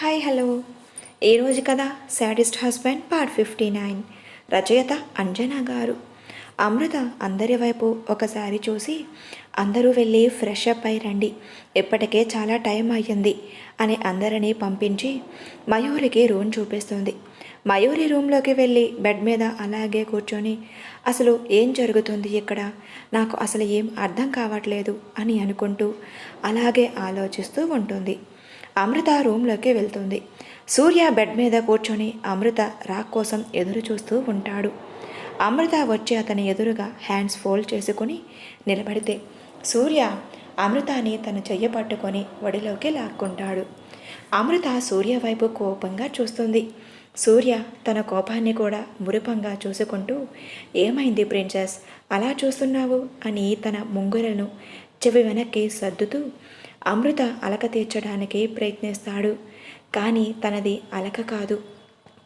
Hi hello ఈరోజు కథ sadist husband part fifty nine రచయిత అంజనా గారు. అమృత అందరి వైపు ఒకసారి చూసి అందరూ వెళ్ళి ఫ్రెష్ అప్ అయి రండి. ఇప్పటికే చాలా టైం అయ్యింది అని అందరినీ పంపించి మయూరికి రూమ్ చూపిస్తుంది. మయూరి రూమ్లోకి వెళ్ళి బెడ్ మీద అలాగే కూర్చొని అసలు ఏం జరుగుతుంది ఇక్కడ? నాకు అసలు ఏం అర్థం కావట్లేదు అని అనుకుంటూ అలాగే ఆలోచిస్తూ ఉంటుంది. అమృత రూమ్లోకి వెళ్తుంది. సూర్య బెడ్ మీద కూర్చొని అమృత రాక్ కోసం ఎదురు చూస్తూ ఉంటాడు. అమృత వచ్చి అతని ఎదురుగా హ్యాండ్స్ ఫోల్డ్ చేసుకుని నిలబడితే సూర్య అమృతాని తన చెయ్య పట్టుకొని ఒడిలోకి లాక్కుంటాడు. అమృత సూర్య వైపు కోపంగా చూస్తుంది. సూర్య తన కోపాన్ని కూడా మురిపంగా చూసుకుంటూ ఏమైంది ప్రిన్సెస్? అలా చూస్తున్నావు? అని తన ముంగురను చెవి వెనక్కి సర్దుతూ అమృత అలక తీర్చడానికి ప్రయత్నిస్తాడు. కానీ తనది అలక కాదు.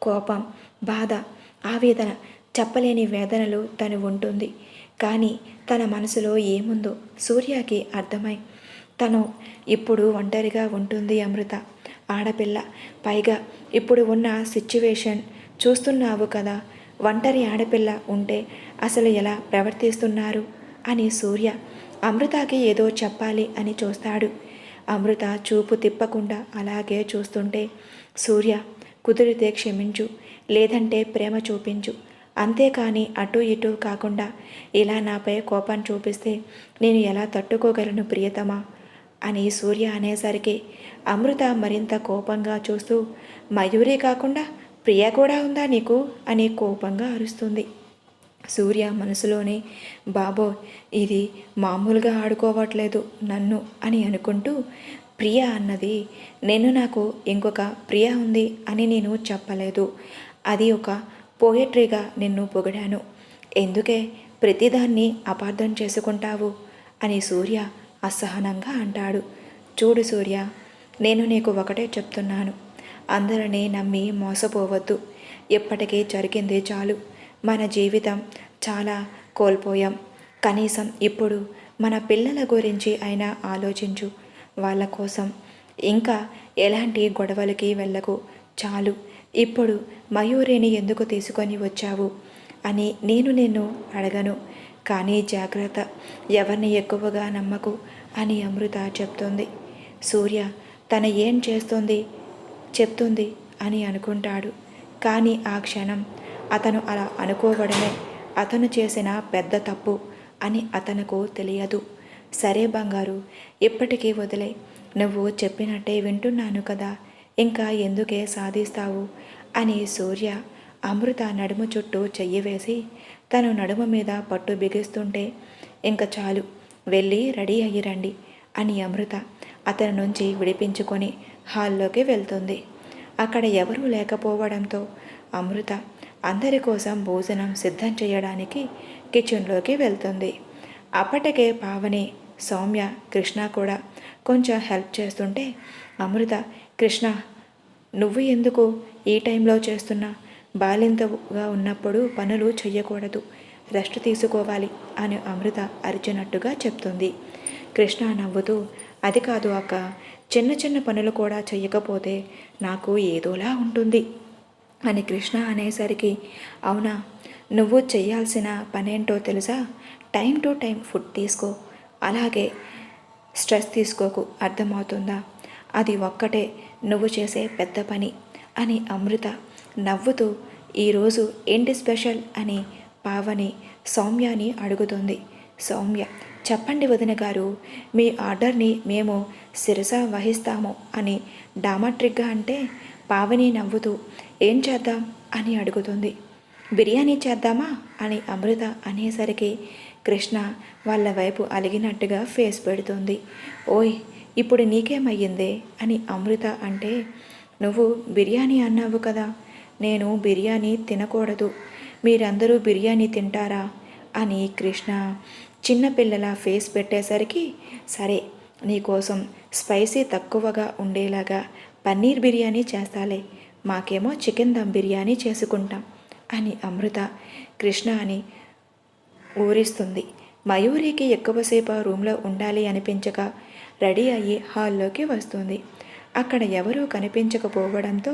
కోపం బాధ ఆవేదన చెప్పలేని వేదనలు తను ఉంటుంది. కానీ తన మనసులో ఏముందో సూర్యకి అర్థమై తను ఇప్పుడు ఒంటరిగా ఉంటుంది అమృత. ఆడపిల్ల పైగా ఇప్పుడు ఉన్న సిచ్యువేషన్ చూస్తున్నావు కదా ఒంటరి ఆడపిల్ల ఉంటే అసలు ఎలా ప్రవర్తిస్తున్నారు? అని సూర్య అమృతకి ఏదో చెప్పాలి అని చూస్తాడు. అమృత చూపు తిప్పకుండా అలాగే చూస్తుంటే సూర్య కుదిరితే క్షమించు లేదంటే ప్రేమ చూపించు. అంతేకాని అటు ఇటు కాకుండా ఇలా నాపై కోపం చూపిస్తే నేను ఎలా తట్టుకోగలను ప్రియతమా? అని సూర్య అనేసరికి అమృత మరింత కోపంగా చూస్తూ మయూరి కాకుండా ప్రియ కూడా ఉందా నీకు? అని కోపంగా అరుస్తుంది. సూర్య మనసులోనే బాబో ఇది మామూలుగా ఆడుకోవట్లేదు నన్ను అని అనుకుంటూ ప్రియ అన్నది నేను నాకు ఇంకొక ప్రియ ఉంది అని నేను చెప్పలేదు. అది ఒక పోయట్రీగా నిన్ను పొగిడాను. ఎందుకే ప్రతిదాన్ని అపార్థం చేసుకుంటావు? అని సూర్య అసహనంగా అంటాడు. చూడు సూర్య నేను నీకు ఒకటే చెప్తున్నాను. అందరినీ నమ్మి మోసపోవద్దు. ఎప్పటికీ జరిగింది చాలు. మన జీవితం చాలా కోల్పోయాం. కనీసం ఇప్పుడు మన పిల్లల గురించి అయినా ఆలోచించు. వాళ్ళ కోసం ఇంకా ఎలాంటి గొడవలకి వెళ్ళకు. చాలు ఇప్పుడు మయూరిని ఎందుకు తీసుకొని వచ్చావు? అని నేను నిన్ను అడగను. కానీ జాగ్రత్త ఎవరిని ఎక్కువగా నమ్మకు అని అమృత చెప్తుంది. సూర్య తన ఏం చేస్తుంది? చెప్తుంది అని అనుకుంటాడు. కానీ ఆ క్షణం అతను అలా అనుకోవడమే. అతను చేసిన పెద్ద తప్పు అని అతనుకు తెలియదు. సరే బంగారు ఇప్పటికీ వదిలే. నువ్వు చెప్పినట్టే వింటున్నాను కదా. ఇంకా ఎందుకే సాధిస్తావు? అని సూర్య అమృత నడుము చుట్టూ చెయ్యి వేసి తను నడుము మీద పట్టు బిగిస్తుంటే ఇంక చాలు వెళ్ళి రెడీ అయ్యి రండి అని అమృత అతని నుంచి విడిపించుకొని హాల్లోకి వెళ్తుంది. అక్కడ ఎవరూ లేకపోవడంతో అమృత అందరి కోసం భోజనం సిద్ధం చేయడానికి కిచెన్లోకి వెళ్తుంది. అప్పటికే పావని సౌమ్య కృష్ణ కూడా కొంచెం హెల్ప్ చేస్తుంటే అమృత కృష్ణ నువ్వు ఎందుకు ఈ టైంలో చేస్తున్నా? బాలింతగా ఉన్నప్పుడు పనులు చెయ్యకూడదు. రెస్ట్ తీసుకోవాలి అని అమృత అరిచినట్టుగా చెప్తుంది. కృష్ణ నవ్వుతూ అది కాదు అక్క. చిన్న చిన్న పనులు కూడా చెయ్యకపోతే నాకు ఏదోలా ఉంటుంది. అని కృష్ణ అనేసరికి అవునా? నువ్వు చేయాల్సిన పనేంటో తెలుసా? టైం టు టైం ఫుడ్ తీసుకో. అలాగే స్ట్రెస్ తీసుకోకు. అర్థమవుతుందా? అది ఒక్కటే. నువ్వు చేసే పెద్ద పని అని అమృత నవ్వుతూ ఈరోజు ఏంటి స్పెషల్? అని పావని సౌమ్యాని అడుగుతుంది. సౌమ్య చెప్పండి వదిన గారు. మీ ఆర్డర్ని మేము శిరస వహిస్తాము అని డామాట్రిక్గా అంటే పావని నవ్వుతూ ఏం చేద్దాం? అని అడుగుతుంది. బిర్యానీ చేద్దామా? అని అమృత అనేసరికి కృష్ణ వాళ్ళ వైపు అలిగినట్టుగా ఫేస్ పెడుతుంది. ఓయ్ ఇప్పుడు నీకేమయ్యిందే? అని అమృత అంటే నువ్వు బిర్యానీ అన్నావు కదా నేను బిర్యానీ తినకూడదు. మీరందరూ బిర్యానీ తింటారా? అని కృష్ణ చిన్నపిల్లల ఫేస్ పెట్టేసరికి సరే నీకోసం స్పైసీ తక్కువగా ఉండేలాగా పన్నీర్ బిర్యానీ చేస్తాలే మాకేమో చికెన్ దమ్ బిర్యానీ చేసుకుంటాం అని అమృత కృష్ణ అని ఊరిస్తుంది. మయూరికి ఎక్కువసేపు ఆ రూమ్లో ఉండాలి అనిపించక రెడీ అయ్యి హాల్లోకి వస్తుంది. అక్కడ ఎవరూ కనిపించకపోవడంతో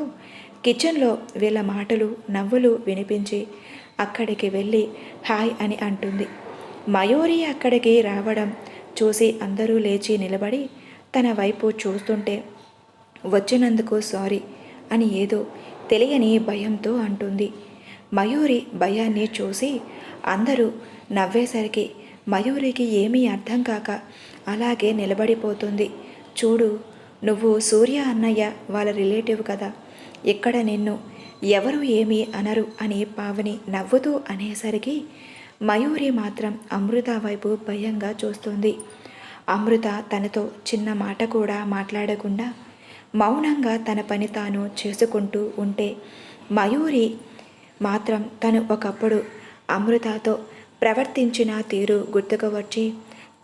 కిచెన్లో వీళ్ళ మాటలు నవ్వులు వినిపించి అక్కడికి వెళ్ళి హాయ్ అని అంటుంది. మయూరి అక్కడికి రావడం చూసి అందరూ లేచి నిలబడి తన వైపు చూస్తుంటే వచ్చినందుకు సారీ అని ఏదో తెలియని భయంతో అంటుంది. మయూరి భయాన్ని చూసి అందరూ నవ్వేసరికి మయూరికి ఏమీ అర్థం కాక అలాగే నిలబడిపోతుంది. చూడు నువ్వు సూర్య అన్నయ్య వాళ్ళ రిలేటివ్ కదా. ఇక్కడ నిన్ను ఎవరు ఏమీ అనరు అని పావని నవ్వుతూ అనేసరికి మయూరి మాత్రం అమృత వైపు భయంగా చూస్తుంది. అమృత తనతో చిన్న మాట కూడా మాట్లాడకుండా మౌనంగా తన పని తాను చేసుకుంటూ ఉంటే మయూరి మాత్రం తను ఒకప్పుడు అమృతతో ప్రవర్తించిన తీరు గుర్తుకు వచ్చి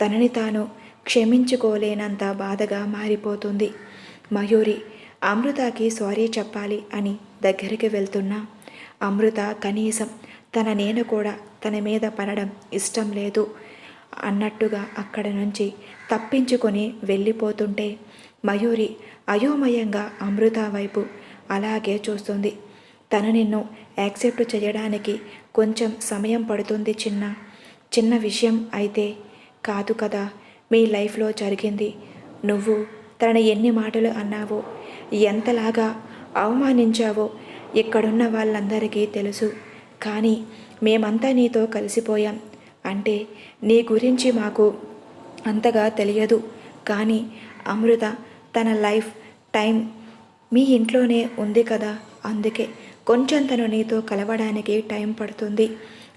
తనని తాను క్షమించుకోలేనంత బాధగా మారిపోతుంది. మయూరి అమృతకి సారీ చెప్పాలి అని దగ్గరికి వెళ్తున్నా. అమృత కనీసం తన నేను కూడా తన మీద పడడం ఇష్టం లేదు అన్నట్టుగా అక్కడ నుంచి తప్పించుకొని వెళ్ళిపోతుంటే మయూరి అయోమయంగా అమృత వైపు అలాగే చూస్తుంది. తను నిన్ను యాక్సెప్ట్ చేయడానికి కొంచెం సమయం పడుతుంది చిన్న చిన్న విషయం అయితే కాదు కదా. మీ లైఫ్లో జరిగింది. నువ్వు తనని ఎన్ని మాటలు అన్నావో ఎంతలాగా అవమానించావో ఇక్కడున్న వాళ్ళందరికీ తెలుసు. కానీ మేమంతా నీతో కలిసిపోయాం. అంటే నీ గురించి మాకు అంతగా తెలియదు. కానీ అమృత తన లైఫ్ టైం మీ ఇంట్లోనే ఉంది కదా? అందుకే కొంచెం తను నీతో కలవడానికి టైం పడుతుంది.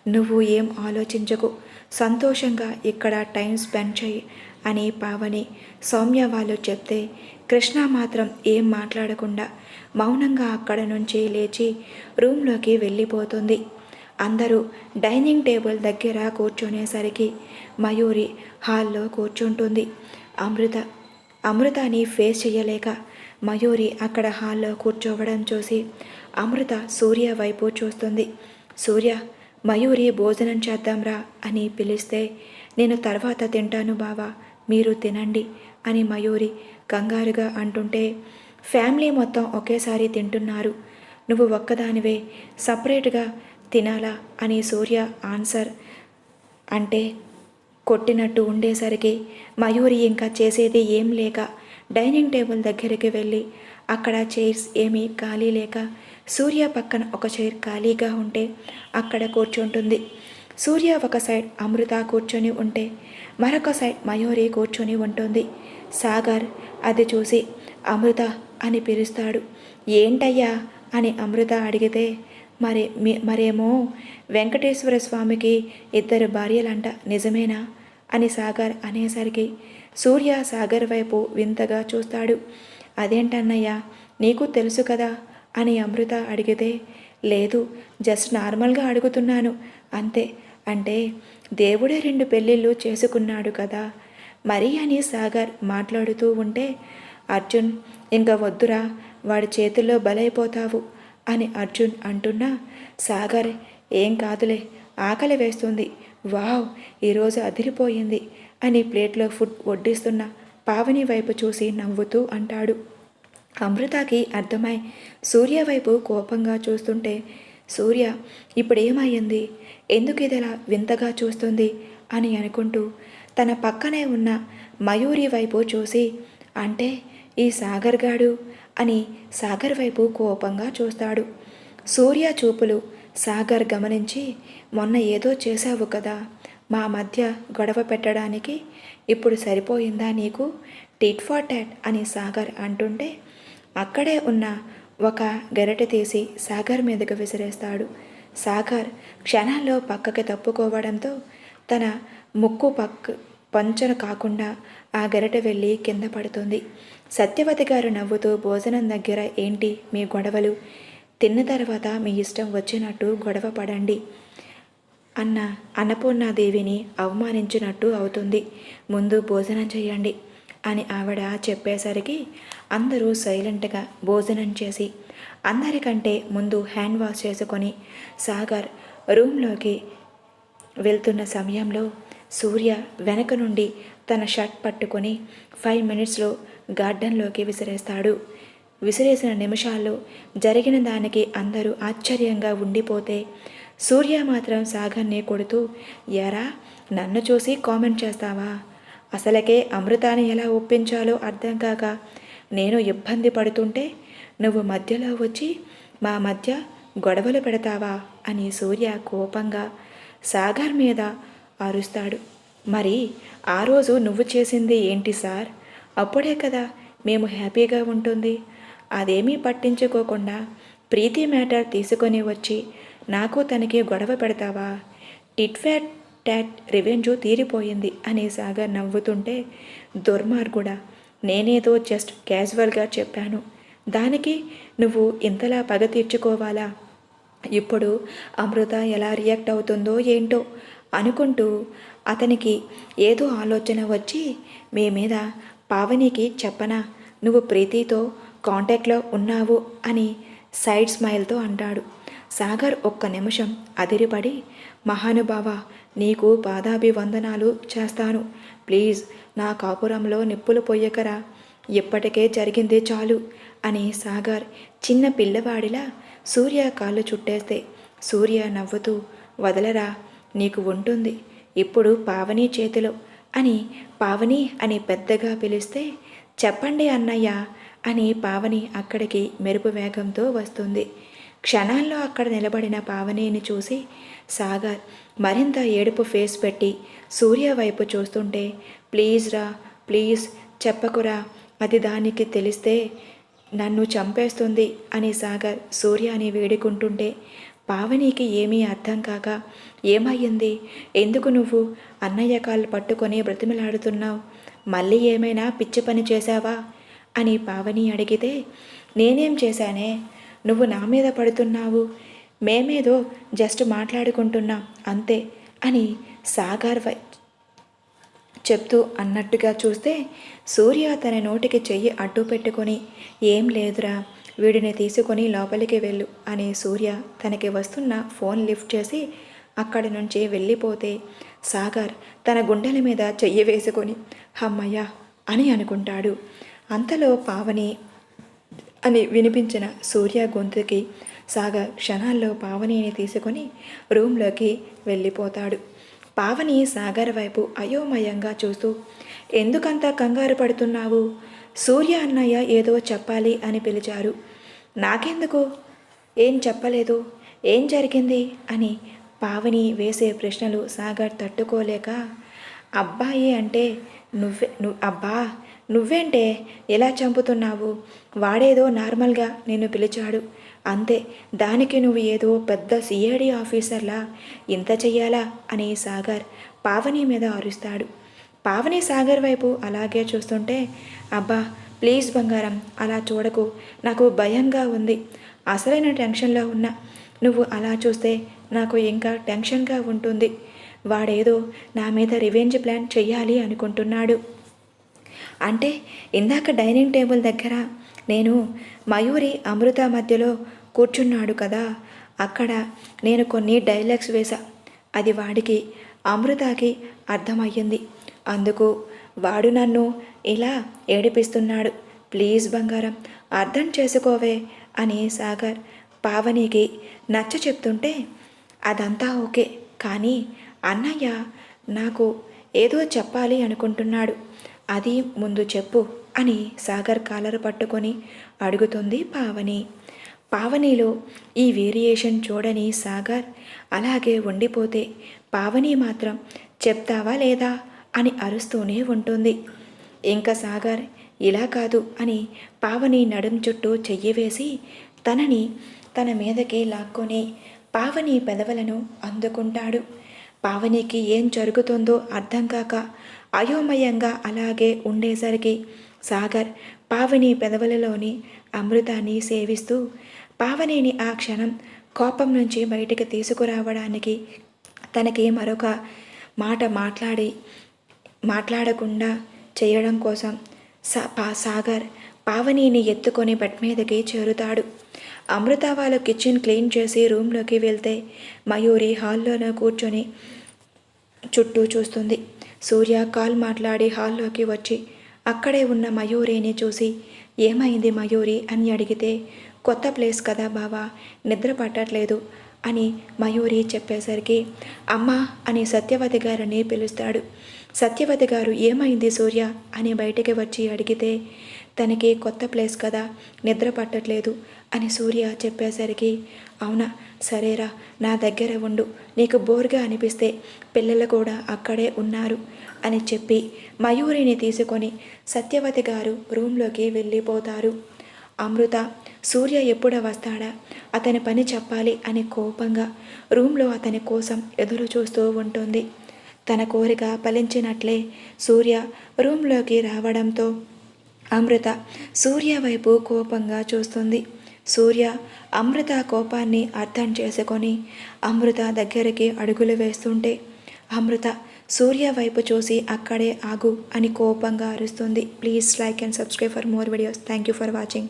నువ్వు ఏం ఆలోచించకు. సంతోషంగా ఇక్కడ టైం స్పెండ్ చేయి అని పావని సౌమ్య వాళ్ళు చెప్తే కృష్ణ మాత్రం ఏం మాట్లాడకుండా మౌనంగా అక్కడ నుంచి లేచి రూమ్లోకి వెళ్ళిపోతుంది. అందరూ డైనింగ్ టేబుల్ దగ్గర కూర్చునేసరికి మయూరి హాల్లో కూర్చుంటుంది. అమృత అమృతాని ఫేస్ చేయలేక మయూరి అక్కడ హాల్లో కూర్చోవడం చూసి అమృత సూర్య వైపు చూస్తుంది. సూర్య మయూరి భోజనం చేద్దాంరా అని పిలిస్తే నేను తర్వాత తింటాను బావా మీరు తినండి అని మయూరి కంగారుగా అంటుంటే ఫ్యామిలీ మొత్తం ఒకేసారి తింటున్నారు. నువ్వు ఒక్కదానివే సపరేట్గా తినాలా అని సూర్య ఆన్సర్ అంటే కొట్టినట్టు ఉండేసరికి మయూరి ఇంకా చేసేది ఏం లేక డైనింగ్ టేబుల్ దగ్గరికి వెళ్ళి అక్కడ చైర్స్ ఏమీ ఖాళీ లేక సూర్య పక్కన ఒక చైర్ ఖాళీగా ఉంటే అక్కడ కూర్చుంటుంది. సూర్య ఒక సైడ్ అమృత కూర్చొని ఉంటే మరొక సైడ్ మయూరి కూర్చొని ఉంటుంది. సాగర్ అది చూసి అమృత అని పిలుస్తాడు. ఏంటయ్యా? అని అమృత అడిగితే మరి మరేమో వెంకటేశ్వర స్వామికి ఇద్దరు భార్యలంట నిజమేనా? అని సాగర్ అనేసరికి సూర్య సాగర్ వైపు వింతగా చూస్తాడు. అదేంటన్నయ్య నీకు తెలుసు కదా? అని అమృత అడిగితే లేదు జస్ట్ నార్మల్గా అడుగుతున్నాను. అంతే అంటే దేవుడే రెండు పెళ్ళిళ్ళు చేసుకున్నాడు కదా? మరి అని సాగర్ మాట్లాడుతూ ఉంటే అర్జున్ ఇంకా వద్దురా వాడి చేతుల్లో బలైపోతావు అని అర్జున్ అంటున్నా సాగర్ ఏం కాదులే ఆకలి వేస్తుంది. వావ్ ఈరోజు అదిరిపోయింది అని ప్లేట్లో ఫుడ్ వడ్డిస్తున్న పావని వైపు చూసి నవ్వుతూ అంటాడు. అమృతకి అర్థమై సూర్య వైపు కోపంగా చూస్తుంటే సూర్య ఇప్పుడేమయ్యింది ఎందుకు ఇదిలా వింతగా చూస్తుంది అని అనుకుంటూ తన పక్కనే ఉన్న మయూరి వైపు చూసి అంటే ఈ సాగర్ గాడు అని సాగర్ వైపు కోపంగా చూస్తాడు. సూర్య చూపులు సాగర్ గమనించి మొన్న ఏదో చేశావు కదా మా మధ్య గొడవ పెట్టడానికి ఇప్పుడు సరిపోయిందా నీకు? టిట్ ఫార్ టాట్ అని సాగర్ అంటుంటే అక్కడే ఉన్న ఒక గెరట తీసి సాగర్ మీదకు విసిరేస్తాడు. సాగర్ క్షణాల్లో పక్కకి తప్పుకోవడంతో తన ముక్కు పక్క పంచన కాకుండా ఆ గెరట వెళ్ళి కింద పడుతుంది. సత్యవతి గారు నవ్వుతూ భోజనం దగ్గర ఏంటి మీ గొడవలు? తిన్న తర్వాత మీ ఇష్టం వచ్చినట్టు గొడవ పడండి అన్న అన్నపూర్ణాదేవిని అవమానించినట్టు అవుతుంది. ముందు భోజనం చేయండి అని ఆవిడ చెప్పేసరికి అందరూ సైలెంట్గా భోజనం చేసి అందరికంటే ముందు హ్యాండ్ వాష్ చేసుకొని సాగర్ రూమ్లోకి వెళ్తున్న సమయంలో సూర్య వెనక నుండి తన షర్ట్ పట్టుకొని ఫైవ్ మినిట్స్లో గార్డెన్లోకి విసిరేస్తాడు. విసిరేసిన నిమిషాల్లో జరిగిన దానికి అందరూ ఆశ్చర్యంగా ఉండిపోతే సూర్య మాత్రం సాగర్ని కొడుతూ ఎరా నన్ను చూసి కామెంట్ చేస్తావా? అసలకే అమృతాన్ని ఎలా ఒప్పించాలో అర్థం కాక నేను ఇబ్బంది పడుతుంటే నువ్వు మధ్యలో వచ్చి మా మధ్య గొడవలు పెడతావా? అని సూర్య కోపంగా సాగర్ మీద అరుస్తాడు. మరి ఆ రోజు నువ్వు చేసింది ఏంటి సార్? అప్పుడే కదా మేము హ్యాపీగా ఉంటుంది. అదేమీ పట్టించుకోకుండా ప్రీతి మ్యాటర్ తీసుకొని వచ్చి నాకు తనకి గొడవ పెడతావా? టిట్ ఫ్యాట్ ట్యాట్ రివెంజు తీరిపోయింది అని సాగర్ నవ్వుతుంటే దుర్మార్గుడా నేనేదో జస్ట్ క్యాజువల్గా చెప్పాను. దానికి నువ్వు ఇంతలా పగ తీర్చుకోవాలా? ఇప్పుడు అమృత ఎలా రియాక్ట్ అవుతుందో ఏంటో అనుకుంటూ అతనికి ఏదో ఆలోచన వచ్చి మీ మీద పావనికి చెప్పనా? నువ్వు ప్రీతితో కాంటాక్ట్లో ఉన్నావు అని సైడ్ స్మైల్తో అంటాడు. సాగర్ ఒక్క నిమిషం అదిరిపడి మహానుభావ నీకు పాదాభివందనాలు చేస్తాను. ప్లీజ్ నా కాపురంలో నిప్పులు పొయ్యకరా. ఇప్పటికే జరిగింది చాలు అని సాగర్ చిన్న పిల్లవాడిలా సూర్య కాళ్ళు చుట్టేస్తే సూర్య నవ్వుతూ వదలరా నీకు ఉంటుంది. ఇప్పుడు పావని చేతిలో అని పావని అని పెద్దగా పిలిస్తే చెప్పండి అన్నయ్య అని పావని అక్కడికి మెరుపు వేగంతో వస్తుంది. క్షణాల్లో అక్కడ నిలబడిన పావనిని చూసి సాగర్ మరింత ఏడుపు ఫేస్ పెట్టి సూర్య వైపు చూస్తుంటే ప్లీజ్ రా ప్లీజ్ చెప్పకురా అది దానికి తెలిస్తే నన్ను చంపేస్తుంది అని సాగర్ సూర్యాని వేడుకుంటుంటే పావనికి ఏమీ అర్థం కాక ఏమయ్యింది? ఎందుకు నువ్వు అన్నయ్య కాళ్ళు పట్టుకొని బ్రతిమలాడుతున్నావు? మళ్ళీ ఏమైనా పిచ్చి పని చేశావా? అని పావని అడిగితే నేనేం చేశానే? నువ్వు నా మీద పడుతున్నావు. మేమేదో జస్ట్ మాట్లాడుకుంటున్నాం అంతే అని సాగర్ వై చెప్తూ అన్నట్టుగా చూస్తే సూర్య తన నోటికి చెయ్యి అడ్డు పెట్టుకొని ఏం లేదురా వీడిని తీసుకొని లోపలికి వెళ్ళు అని సూర్య తనకి వస్తున్న ఫోన్ లిఫ్ట్ చేసి అక్కడి నుంచి వెళ్ళిపోతే సాగర్ తన గుండెల మీద చెయ్యి వేసుకొని హమ్మయ్య అని అనుకుంటాడు. అంతలో పావని అని వినిపించిన సూర్య గొంతుకి సాగర్ క్షణాల్లో పావనిని తీసుకొని రూమ్లోకి వెళ్ళిపోతాడు. పావని సాగర్ వైపు అయోమయంగా చూస్తూ ఎందుకంత కంగారు పడుతున్నావు? సూర్య అన్నయ్య ఏదో చెప్పాలి అని పిలిచారు. నాకెందుకు? ఏం చెప్పలేదు? ఏం జరిగింది? అని పావని వేసే ప్రశ్నలు సాగర్ తట్టుకోలేక అబ్బాయి అంటే నువ్వే నువ్వు అబ్బా నువ్వేంటే ఎలా చంపుతున్నావు? వాడేదో నార్మల్గా నిన్ను పిలిచాడు. అంతే దానికి నువ్వు ఏదో పెద్ద సిఐడి ఆఫీసర్లా ఇంత చెయ్యాలా? అని సాగర్ పావని మీద అరుస్తాడు పావని సాగర్ వైపు అలాగే చూస్తుంటే అబ్బా ప్లీజ్ బంగారం అలా చూడకు. నాకు భయంగా ఉంది. అసలైన టెన్షన్లో ఉన్నా. నువ్వు అలా చూస్తే నాకు ఇంకా టెన్షన్గా ఉంటుంది. వాడేదో నా మీద రివెంజ్ ప్లాన్ చెయ్యాలి అనుకుంటున్నాడు. అంటే ఇందాక డైనింగ్ టేబుల్ దగ్గర నేను మయూరి అమృత మధ్యలో కూర్చున్నాడు కదా అక్కడ నేను కొన్ని డైలాగ్స్ వేశా. అది వాడికి అమృతకి అర్థమయ్యింది. అందుకు వాడు నన్ను ఇలా ఏడిపిస్తున్నాడు. ప్లీజ్ బంగారం అర్థం చేసుకోవే అని సాగర్ పావనికి నచ్చ చెప్తుంటే అదంతా ఓకే. కానీ అన్నయ్య నాకు ఏదో చెప్పాలి అనుకుంటున్నాడు. అది ముందు చెప్పు అని సాగర్ కాలర్ పట్టుకొని అడుగుతుంది పావని. పావనిలో ఈ వేరియేషన్ చూడని సాగర్ అలాగే ఉండిపోతే పావని మాత్రం చెప్తావా లేదా అని అరుస్తూనే ఉంటుంది. ఇంకా సాగర్ ఇలా కాదు అని పావని నడుం చుట్టూ చెయ్యి వేసి తనని తన మీదకి లాక్కొని పావని పెదవులను అందుకుంటాడు. పావనికి ఏం జరుగుతుందో అర్థం కాక అయోమయంగా అలాగే ఉండేసరికి సాగర్ పావని పెదవులలోని అమృతాన్ని సేవిస్తూ పావనిని ఆ క్షణం కోపం నుంచి బయటికి తీసుకురావడానికి తనకి మరొక మాట మాట్లాడి మాట్లాడకుండా చేయడం కోసం సా పా సాగర్ పావనిని ఎత్తుకొని బెడ్ మీదకి చేరుతాడు. అమృత వాళ్ళు కిచెన్ క్లీన్ చేసి రూమ్లోకి వెళ్తే మయూరి హాల్లోనే కూర్చొని చుట్టూ చూస్తుంది. సూర్య కాల్ మాట్లాడి హాల్లోకి వచ్చి అక్కడే ఉన్న మయూరిని చూసి ఏమైంది మయూరి అని అడిగితే కొత్త ప్లేస్ కదా బావా నిద్ర పట్టట్లేదు అని మయూరి చెప్పేసరికి అమ్మ అని సత్యవతి గారిని పిలుస్తాడు. సత్యవతి గారు ఏమైంది సూర్య అని బయటికి వచ్చి అడిగితే తనకి కొత్త ప్లేస్ కదా నిద్ర పట్టట్లేదు అని సూర్య చెప్పేసరికి అవునా సరేరా నా దగ్గర ఉండు. నీకు బోర్గా అనిపిస్తే పిల్లలు కూడా అక్కడే ఉన్నారు అని చెప్పి మయూరిని తీసుకొని సత్యవతి గారు రూమ్లోకి వెళ్ళిపోతారు. అమృత సూర్య ఎప్పుడు వస్తాడా? అతని పని చెప్పాలి అని కోపంగా రూమ్లో అతని కోసం ఎదురు చూస్తూ ఉంటుంది. తన కోరిక ఫలించినట్లే సూర్య రూమ్లోకి రావడంతో అమృత సూర్య వైపు కోపంగా చూస్తుంది. సూర్య అమృత కోపాన్ని అర్థం చేసుకొని అమృత దగ్గరికి అడుగులు వేస్తుంటే అమృత సూర్య వైపు చూసి అక్కడే ఆగు అని కోపంగా అరుస్తుంది. Please like and subscribe for more videos thank you for watching